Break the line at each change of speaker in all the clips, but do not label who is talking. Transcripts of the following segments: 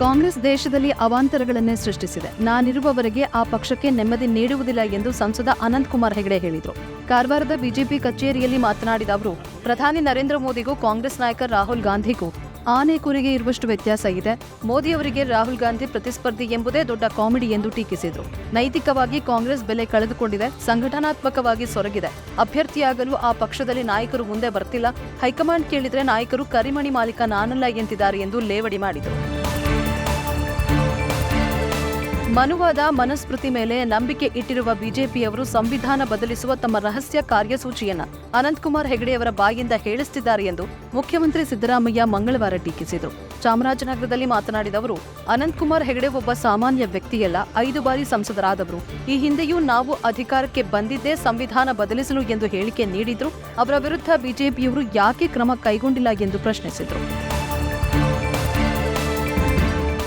ಕಾಂಗ್ರೆಸ್ ದೇಶದಲ್ಲಿ ಅವಾಂತರಗಳನ್ನೇ ಸೃಷ್ಟಿಸಿದೆ. ನಾನಿರುವವರೆಗೆ ಆ ಪಕ್ಷಕ್ಕೆ ನೆಮ್ಮದಿ ನೀಡುವುದಿಲ್ಲ ಎಂದು ಸಂಸದ ಅನಂತ್ ಕುಮಾರ್ ಹೆಗಡೆ ಹೇಳಿದರು. ಕಾರವಾರದ ಬಿಜೆಪಿ ಕಚೇರಿಯಲ್ಲಿ ಮಾತನಾಡಿದ ಅವರು, ಪ್ರಧಾನಿ ನರೇಂದ್ರ ಮೋದಿಗೂ ಕಾಂಗ್ರೆಸ್ ನಾಯಕ ರಾಹುಲ್ ಗಾಂಧಿಗೂ ಆನೆ ಕುರಿಗೆ ಇರುವಷ್ಟು ವ್ಯತ್ಯಾಸ ಇದೆ. ಮೋದಿಯವರಿಗೆ ರಾಹುಲ್ ಗಾಂಧಿ ಪ್ರತಿಸ್ಪರ್ಧಿ ಎಂಬುದೇ ದೊಡ್ಡ ಕಾಮಿಡಿ ಎಂದು ಟೀಕಿಸಿದರು. ನೈತಿಕವಾಗಿ ಕಾಂಗ್ರೆಸ್ ಬೆಲೆ ಕಳೆದುಕೊಂಡಿದೆ, ಸಂಘಟನಾತ್ಮಕವಾಗಿ ಸೊರಗಿದೆ. ಅಭ್ಯರ್ಥಿಯಾಗಲು ಆ ಪಕ್ಷದಲ್ಲಿ ನಾಯಕರು ಮುಂದೆ ಬರ್ತಿಲ್ಲ. ಹೈಕಮಾಂಡ್ ಕೇಳಿದ್ರೆ ನಾಯಕರು ಕರಿಮಣಿ ಮಾಲೀಕ ನಾನಲ್ಲ ಎಂತಿದ್ದಾರೆ ಎಂದು ಲೇವಡಿ ಮಾಡಿದರು. ಮನುವಾದ ಮನಸ್ಮೃತಿ ಮೇಲೆ ನಂಬಿಕೆ ಇಟ್ಟಿರುವ ಬಿಜೆಪಿಯವರು ಸಂವಿಧಾನ ಬದಲಿಸುವ ತಮ್ಮ ರಹಸ್ಯ ಕಾರ್ಯಸೂಚಿಯನ್ನ ಅನಂತಕುಮಾರ್ ಹೆಗಡೆಯವರ ಬಾಯಿಂದ ಹೇಳಿಸುತ್ತಿದ್ದಾರೆ ಎಂದು ಮುಖ್ಯಮಂತ್ರಿ ಸಿದ್ದರಾಮಯ್ಯ ಮಂಗಳವಾರ ಟೀಕಿಸಿದರು. ಚಾಮರಾಜನಗರದಲ್ಲಿ ಮಾತನಾಡಿದ ಅವರು, ಅನಂತಕುಮಾರ್ ಹೆಗಡೆ ಒಬ್ಬ ಸಾಮಾನ್ಯ ವ್ಯಕ್ತಿಯಲ್ಲ, ಐದು ಬಾರಿ ಸಂಸದರಾದವರು. ಈ ಹಿಂದೆಯೂ ನಾವು ಅಧಿಕಾರಕ್ಕೆ ಬಂದಿದ್ದೇ ಸಂವಿಧಾನ ಬದಲಿಸಲು ಎಂದು ಹೇಳಿಕೆ ನೀಡಿದ್ರು. ಅವರ ವಿರುದ್ಧ ಬಿಜೆಪಿಯವರು ಯಾಕೆ ಕ್ರಮ ಕೈಗೊಂಡಿಲ್ಲ ಎಂದು ಪ್ರಶ್ನಿಸಿದರು.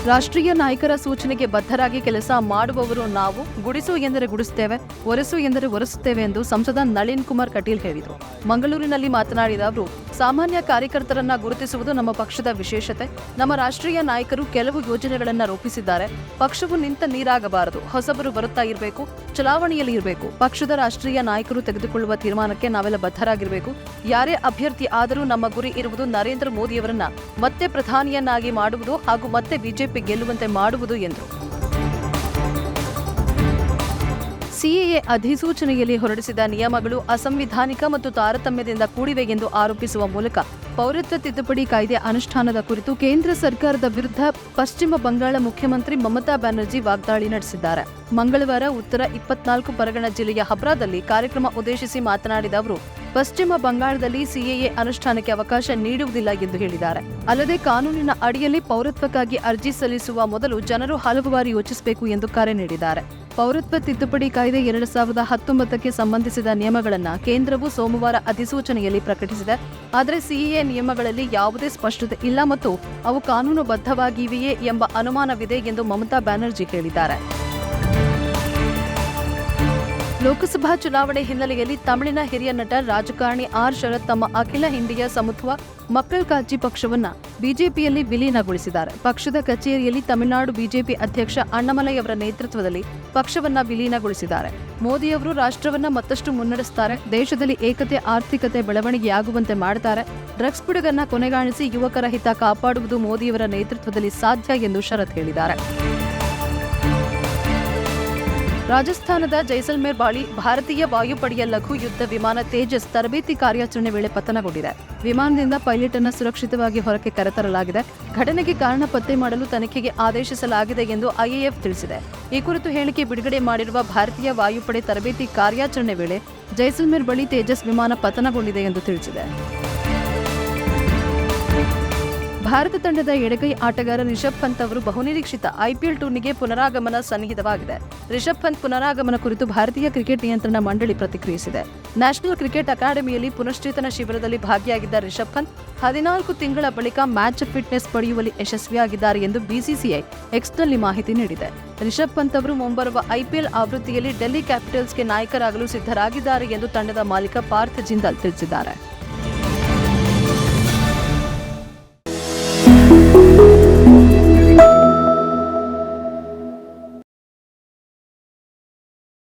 ರಾಷ್ಟ್ರೀಯ ನಾಯಕರ ಸೂಚನೆಗೆ ಬದ್ಧರಾಗಿ ಕೆಲಸ ಮಾಡುವವರು ನಾವು ಗುಡಿಸು ಎಂದರೆ ಗುಡಿಸುತ್ತೇವೆ ಒರೆಸು ಎಂದರೆ ಒರೆಸುತ್ತೇವೆ ಎಂದು ಸಂಸದ ನಳಿನ್ ಕುಮಾರ್ ಕಟೀಲ್ ಹೇಳಿದರು. ಮಂಗಳೂರಿನಲ್ಲಿ ಮಾತನಾಡಿದ ಅವರು ಸಾಮಾನ್ಯ ಕಾರ್ಯಕರ್ತರನ್ನ ಗುರುತಿಸುವುದು ನಮ್ಮ ಪಕ್ಷದ ವಿಶೇಷತೆ. ನಮ್ಮ ರಾಷ್ಟ್ರೀಯ ನಾಯಕರು ಕೆಲವು ಯೋಜನೆಗಳನ್ನ ರೂಪಿಸಿದ್ದಾರೆ. ಪಕ್ಷವು ನಿಂತ ನೀರಾಗಬಾರದು. ಹೊಸಬರು ಬರುತ್ತಾ ಇರಬೇಕು. ಚಲಾವಣೆಯಲ್ಲಿ ಇರಬೇಕು. ಪಕ್ಷದ ರಾಷ್ಟ್ರೀಯ ನಾಯಕರು ತೆಗೆದುಕೊಳ್ಳುವ ತೀರ್ಮಾನಕ್ಕೆ ನಾವೆಲ್ಲ ಬದ್ಧರಾಗಿರಬೇಕು. ಯಾರೇ ಅಭ್ಯರ್ಥಿ ಆದರೂ ನಮ್ಮ ಗುರಿ ಇರುವುದು ನರೇಂದ್ರ ಮೋದಿಯವರನ್ನ ಮತ್ತೆ ಪ್ರಧಾನಿಯನ್ನಾಗಿ ಮಾಡುವುದು ಹಾಗೂ ಮತ್ತೆ ಬಿಜೆಪಿ ಗೆಲ್ಲುವಂತೆ ಮಾಡುವುದು ಎಂದರು. ಸಿಎಎ ಅಧಿಸೂಚನೆಯಲ್ಲಿ ಹೊರಡಿಸಿದ ನಿಯಮಗಳು ಅಸಂವಿಧಾನಿಕ ಮತ್ತು ತಾರತಮ್ಯದಿಂದ ಕೂಡಿವೆ ಎಂದು ಆರೋಪಿಸುವ ಮೂಲಕ ಪೌರತ್ವ ತಿದ್ದುಪಡಿ ಕಾಯ್ದೆ ಅನುಷ್ಠಾನದ ಕುರಿತು ಕೇಂದ್ರ ಸರ್ಕಾರದ ವಿರುದ್ಧ ಪಶ್ಚಿಮ ಬಂಗಾಳ ಮುಖ್ಯಮಂತ್ರಿ ಮಮತಾ ಬ್ಯಾನರ್ಜಿ ವಾಗ್ದಾಳಿ ನಡೆಸಿದ್ದಾರೆ. ಮಂಗಳವಾರ ಉತ್ತರ ಇಪ್ಪತ್ನಾಲ್ಕು ಪರಗಣ ಜಿಲ್ಲೆಯ ಹಬ್ರಾದಲ್ಲಿ ಕಾರ್ಯಕ್ರಮ ಉದ್ದೇಶಿಸಿ ಮಾತನಾಡಿದ ಅವರು, ಪಶ್ಚಿಮ ಬಂಗಾಳದಲ್ಲಿ ಸಿಎಎ ಅನುಷ್ಠಾನಕ್ಕೆ ಅವಕಾಶ ನೀಡುವುದಿಲ್ಲ ಎಂದು ಹೇಳಿದ್ದಾರೆ. ಅಲ್ಲದೆ ಕಾನೂನಿನ ಅಡಿಯಲ್ಲಿ ಪೌರತ್ವಕ್ಕಾಗಿ ಅರ್ಜಿ ಸಲ್ಲಿಸುವ ಮೊದಲು ಜನರು ಹಲವು ಬಾರಿ ಯೋಚಿಸಬೇಕು ಎಂದು ಕರೆ ನೀಡಿದ್ದಾರೆ. ಪೌರತ್ವ ತಿದ್ದುಪಡಿ ಕಾಯ್ದೆ ಎರಡು ಸಾವಿರದ ಹತ್ತೊಂಬತ್ತಕ್ಕೆ ಸಂಬಂಧಿಸಿದ ನಿಯಮಗಳನ್ನು ಕೇಂದ್ರವು ಸೋಮವಾರ ಅಧಿಸೂಚನೆಯಲ್ಲಿ ಪ್ರಕಟಿಸಿದೆ. ಆದರೆ ಸಿಇಎ ನಿಯಮಗಳಲ್ಲಿ ಯಾವುದೇ ಸ್ಪಷ್ಟತೆ ಇಲ್ಲ ಮತ್ತು ಅವು ಕಾನೂನುಬದ್ಧವಾಗಿವೆಯೇ ಎಂಬ ಅನುಮಾನವಿದೆ ಎಂದು ಮಮತಾ ಬ್ಯಾನರ್ಜಿ ಹೇಳಿದ್ದಾರೆ. ಲೋಕಸಭಾ ಚುನಾವಣೆ ಹಿನ್ನೆಲೆಯಲ್ಲಿ ತಮಿಳಿನ ಹಿರಿಯ ನಟ ರಾಜಕಾರಣಿ ಆರ್ ಶರತ್ ತಮ್ಮ ಅಖಿಲ ಇಂಡಿಯಾ ಸಮತ್ವ ಮಕ್ಕಳ್ ಕಾಜಿ ಪಕ್ಷವನ್ನ ಬಿಜೆಪಿಯಲ್ಲಿ ವಿಲೀನಗೊಳಿಸಿದ್ದಾರೆ. ಪಕ್ಷದ ಕಚೇರಿಯಲ್ಲಿ ತಮಿಳುನಾಡು ಬಿಜೆಪಿ ಅಧ್ಯಕ್ಷ ಅಣ್ಣಮಲೈ ಅವರ ನೇತೃತ್ವದಲ್ಲಿ ಪಕ್ಷವನ್ನ ವಿಲೀನಗೊಳಿಸಿದ್ದಾರೆ. ಮೋದಿಯವರು ರಾಷ್ಟ್ರವನ್ನ ಮತ್ತಷ್ಟು ಮುನ್ನಡೆಸುತ್ತಾರೆ ದೇಶದಲ್ಲಿ ಏಕತೆ, ಆರ್ಥಿಕತೆ ಬೆಳವಣಿಗೆಯಾಗುವಂತೆ ಮಾಡುತ್ತಾರೆ ಡ್ರಗ್ಸ್ ಪಿಡುಗನ್ನ ಕೊನೆಗಾಣಿಸಿ ಯುವಕರ ಹಿತ ಕಾಪಾಡುವುದು ಮೋದಿಯವರ ನೇತೃತ್ವದಲ್ಲಿ ಸಾಧ್ಯ ಎಂದು ಶರತ್ ಹೇಳಿದ್ದಾರೆ. ರಾಜಸ್ಥಾನದ ಜೈಸಲ್ಮೇರ್ ಬಾಳಿ ಭಾರತೀಯ ವಾಯುಪಡೆಯ ಲಘು ಯುದ್ಧ ವಿಮಾನ ತೇಜಸ್ ತರಬೇತಿ ಕಾರ್ಯಾಚರಣೆ ವೇಳೆ ಪತನಗೊಂಡಿದೆ. ವಿಮಾನದಿಂದ ಪೈಲಟ್ ಅನ್ನು ಸುರಕ್ಷಿತವಾಗಿ ಹೊರಕ್ಕೆ ಕರೆತರಲಾಗಿದೆ. ಘಟನೆಗೆ ಕಾರಣ ಪತ್ತೆ ಮಾಡಲು ತನಿಖೆಗೆ ಆದೇಶಿಸಲಾಗಿದೆ ಎಂದು ಐಎಎಫ್ ತಿಳಿಸಿದೆ. ಈ ಕುರಿತು ಹೇಳಿಕೆ ಬಿಡುಗಡೆ ಮಾಡಿರುವ ಭಾರತೀಯ ವಾಯುಪಡೆ ತರಬೇತಿ ಕಾರ್ಯಾಚರಣೆ ವೇಳೆ ಜೈಸಲ್ಮೇರ್ ಬಳಿ ತೇಜಸ್ ವಿಮಾನ ಪತನಗೊಂಡಿದೆ ಎಂದು ತಿಳಿಸಿದೆ. ಭಾರತ ತಂಡದ ಎಡಗೈ ಆಟಗಾರ ರಿಷಬ್ ಪಂತ್ ಅವರು ಬಹುನಿರೀಕ್ಷಿತ ಐಪಿಎಲ್ ಟೂರ್ನಿಗೆ ಪುನರಾಗಮನ ಸನ್ನಿಹಿತವಾಗಿದೆ. ರಿಷಬ್ ಪಂತ್ ಪುನರಾಗಮನ ಕುರಿತು ಭಾರತೀಯ ಕ್ರಿಕೆಟ್ ನಿಯಂತ್ರಣ ಮಂಡಳಿ ಪ್ರತಿಕ್ರಿಯಿಸಿದೆ. ನ್ಯಾಷನಲ್ ಕ್ರಿಕೆಟ್ ಅಕಾಡೆಮಿಯಲ್ಲಿ ಪುನಶ್ಚೇತನ ಶಿಬಿರದಲ್ಲಿ ಭಾಗಿಯಾಗಿದ್ದ ರಿಷಬ್ ಪಂತ್, ಹದಿನಾಲ್ಕು ತಿಂಗಳ ಬಳಿಕ ಮ್ಯಾಚ್ ಫಿಟ್ನೆಸ್ ಪಡೆಯುವಲ್ಲಿ ಯಶಸ್ವಿಯಾಗಿದ್ದಾರೆ ಎಂದು ಬಿಸಿಸಿಐ ಎಕ್ಸ್ನಲ್ಲಿ ಮಾಹಿತಿ ನೀಡಿದೆ. ರಿಷಬ್ ಪಂತ್ ಅವರು ಮುಂಬರುವ ಐಪಿಎಲ್ ಆವೃತ್ತಿಯಲ್ಲಿ ಡೆಲ್ಲಿ ಕ್ಯಾಪಿಟಲ್ಸ್ಗೆ ನಾಯಕರಾಗಲು ಸಿದ್ಧರಾಗಿದ್ದಾರೆ ಎಂದು ತಂಡದ ಮಾಲೀಕ ಪಾರ್ಥ್ ಜಿಂದಾಲ್ ತಿಳಿಸಿದ್ದಾರೆ.